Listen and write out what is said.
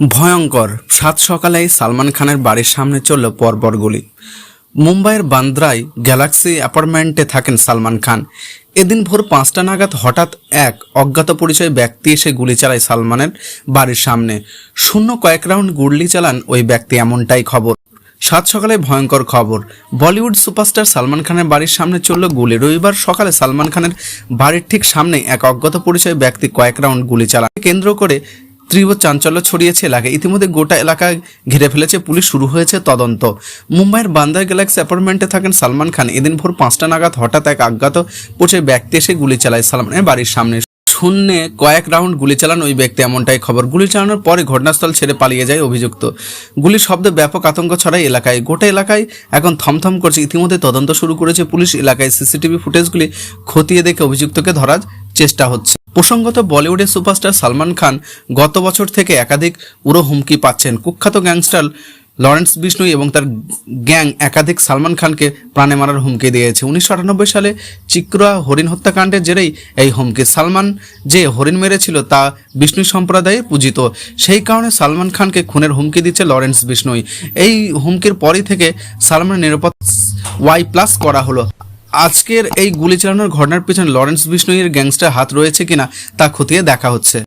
ভয়ঙ্কর। সাত সকালে সালমান খানের বাড়ির সামনে চলল পরপর গুলি। মুম্বাইয়ের বান্দ্রায় গ্যালাক্সি অ্যাপার্টমেন্টে থাকেন সালমান খান। এদিন ভোর পাঁচটা নাগাদ হঠাৎ এক অজ্ঞাত পরিচয় ব্যক্তি এসে গুলি চালায় সালমানের বাড়ির সামনে। শূন্য কয়েক রাউন্ড গুলি চালান ওই ব্যক্তি, এমনটাই খবর। সাত সকালে ভয়ঙ্কর খবর। বলিউড সুপারস্টার সালমান খানের বাড়ির সামনে চলল গুলি। রবিবার সকালে সালমান খানের বাড়ির ঠিক সামনে এক অজ্ঞাত পরিচয় ব্যক্তি কয়েক রাউন্ড গুলি চালান। কেন্দ্র করে তীব্র চাঞ্চল্য ছড়িয়েছে এলাকায়। ইতিমধ্যে গোটা এলাকা ঘিরে ফেলেছে পুলিশ, শুরু হয়েছে তদন্ত। মুম্বাইয়ের বান্দার গ্যালাক্সি অ্যাপার্টমেন্টে থাকেন সালমান খান। এদিন ভোর পাঁচটা নাগাদ হঠাৎ এক অজ্ঞাত পরিচয় ব্যক্তি এসে গুলি চালায় সালমানের বাড়ির সামনে। শূন্যে কয়েক রাউন্ড গুলি চালান ওই ব্যক্তি, এমনটাই খবর। গুলি চালানোর পরে ঘটনাস্থল ছেড়ে পালিয়ে যায় অভিযুক্ত। গুলির শব্দে ব্যাপক আতঙ্ক ছড়ায় এলাকায়। গোটা এলাকায় এখন থমথম করছে। ইতিমধ্যে তদন্ত শুরু করেছে পুলিশ। এলাকায় সিসিটিভি ফুটেজগুলি খতিয়ে দেখে অভিযুক্তকে ধরার চেষ্টা হচ্ছে। প্রসঙ্গত বলিউডের সুপারস্টার সালমান খান গত বছর থেকে একাধিক উড়ো হুমকি পাচ্ছেন। কুখ্যাত গ্যাংস্টার লরেন্স বিষ্ণুই এবং তার গ্যাং একাধিক সালমান খানকে প্রাণে মারার হুমকি দিয়েছে। উনিশশো আটানব্বই সালে চিক্রা হরিণ হত্যাকাণ্ডের জেরেই এই হুমকি। সালমান যে হরিণ মেরেছিল তা বিষ্ণু সম্প্রদায়ে পূজিত। সেই কারণে সালমান খানকে খুনের হুমকি দিচ্ছে লরেন্স বিষ্ণুই। এই হুমকির পরই থেকে সালমানের নিরাপত্তা ওয়াই প্লাস করা হলো। আজকের এই গুলি চালানোর ঘটনার পিছনে লরেন্স বিষ্ণুইয়ের গ্যাংস্টার হাত রয়েছে কিনা তা খতিয়ে দেখা হচ্ছে।